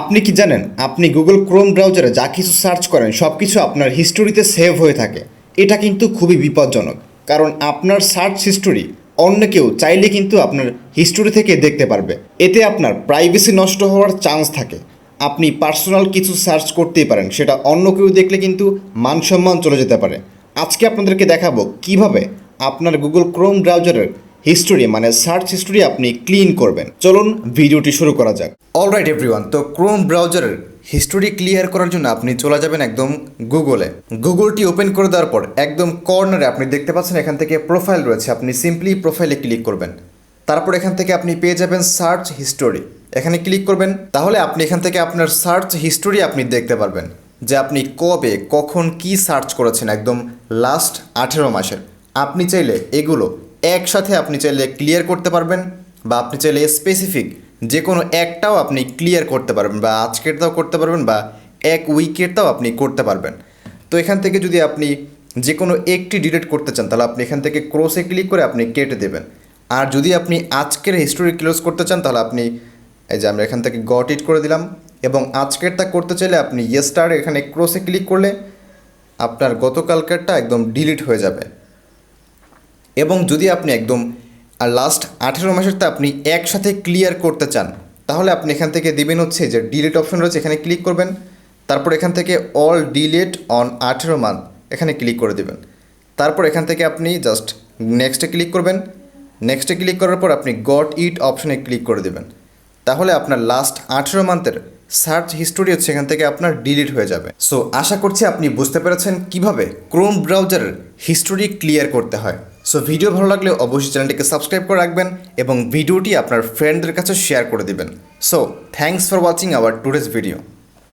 আপনি কি জানেন, আপনি গুগল ক্রোম ব্রাউজারে যা কিছু সার্চ করেন সব কিছু আপনার হিস্টোরিতে সেভ হয়ে থাকে। এটা কিন্তু খুবই বিপজ্জনক, কারণ আপনার সার্চ হিস্টোরি অন্য কেউ চাইলে কিন্তু আপনার হিস্টোরি থেকে দেখতে পারবে। এতে আপনার প্রাইভেসি নষ্ট হওয়ার চান্স থাকে। আপনি পার্সোনাল কিছু সার্চ করতেই পারেন, সেটা অন্য কেউ দেখলে কিন্তু মান সম্মান চলে যেতে পারে। আজকে আপনাদেরকে দেখাবো কীভাবে আপনার গুগল ক্রোম ব্রাউজারের হিস্টোরি মানে সার্চ হিস্টোরি আপনি ক্লিন করবেন। চলুন ভিডিওটি শুরু করা যাক। অলরাইট এভরিওয়ান তো ক্রোম ব্রাউজারের হিস্টোরি ক্লিয়ার করার জন্য আপনি চলে যাবেন একদম গুগলে গুগলটি ওপেন করে দেওয়ার পর একদম কর্নারে আপনি দেখতে পাচ্ছেন এখান থেকে প্রোফাইল রয়েছে। আপনি সিম্পলি প্রোফাইলে ক্লিক করবেন। তারপর এখান থেকে আপনি পেয়ে যাবেন সার্চ হিস্টোরি এখানে ক্লিক করবেন। তাহলে আপনি এখান থেকে আপনার সার্চ হিস্টোরি আপনি দেখতে পারবেন যে আপনি কবে, কখন কি সার্চ করেছেন একদম লাস্ট আঠেরো মাসের। আপনি চাইলে এগুলো একসাথে আপনি চাইলে ক্লিয়ার করতে পারবেন বা আপনি চাইলে স্পেসিফিক যে কোনো একটাও আপনি ক্লিয়ার করতে পারবেন বা আজকেরটাও করতে পারবেন বা এক উইকেরটাও আপনি করতে পারবেন। তো এখান থেকে যদি আপনি যে কোনো একটি ডিলিট করতে চান, তাহলে আপনি এখান থেকে ক্রোসে ক্লিক করে আপনি কেটে দেবেন। আর যদি আপনি আজকের হিস্টোরি ক্লোজ করতে চান, তাহলে আপনি এই যে আমরা এখান থেকে গট ইট করে দিলাম এবং আজকেরটা করতে চাইলে আপনি ইয়েস্টার এখানে ক্রোসে ক্লিক করলে আপনার গতকালকেরটা একদম ডিলিট হয়ে যাবে। এবং যদি আপনি একদম, আর লাস্ট আঠেরো মাসেরটা আপনি একসাথে ক্লিয়ার করতে চান, তাহলে আপনি এখান থেকে দিবেন হচ্ছে যে ডিলিট অপশন রয়েছে, এখানে ক্লিক করবেন। তারপর এখান থেকে অল ডিলিট অন আঠেরো মান্থ এখানে ক্লিক করে দেবেন। তারপর এখান থেকে আপনি জাস্ট নেক্সটে ক্লিক করবেন। নেক্সটে ক্লিক করার পর আপনি গট ইট অপশনে ক্লিক করে দেবেন। তাহলে আপনার লাস্ট আঠেরো মান্থের সার্চ হিস্টোরি হচ্ছে এখান থেকে আপনার ডিলিট হয়ে যাবে। সো আশা করছি আপনি বুঝতে পেরেছেন কীভাবে ক্রোম ব্রাউজারের হিস্টোরি ক্লিয়ার করতে হয়। সো ভিডিও ভালো লাগলে অবশ্যই চ্যানেলটিকে সাবস্ক্রাইব করে রাখবেন এবং ভিডিওটি আপনার ফ্রেন্ডদের কাছে শেয়ার করে দেবেন। So thanks for watching our today's video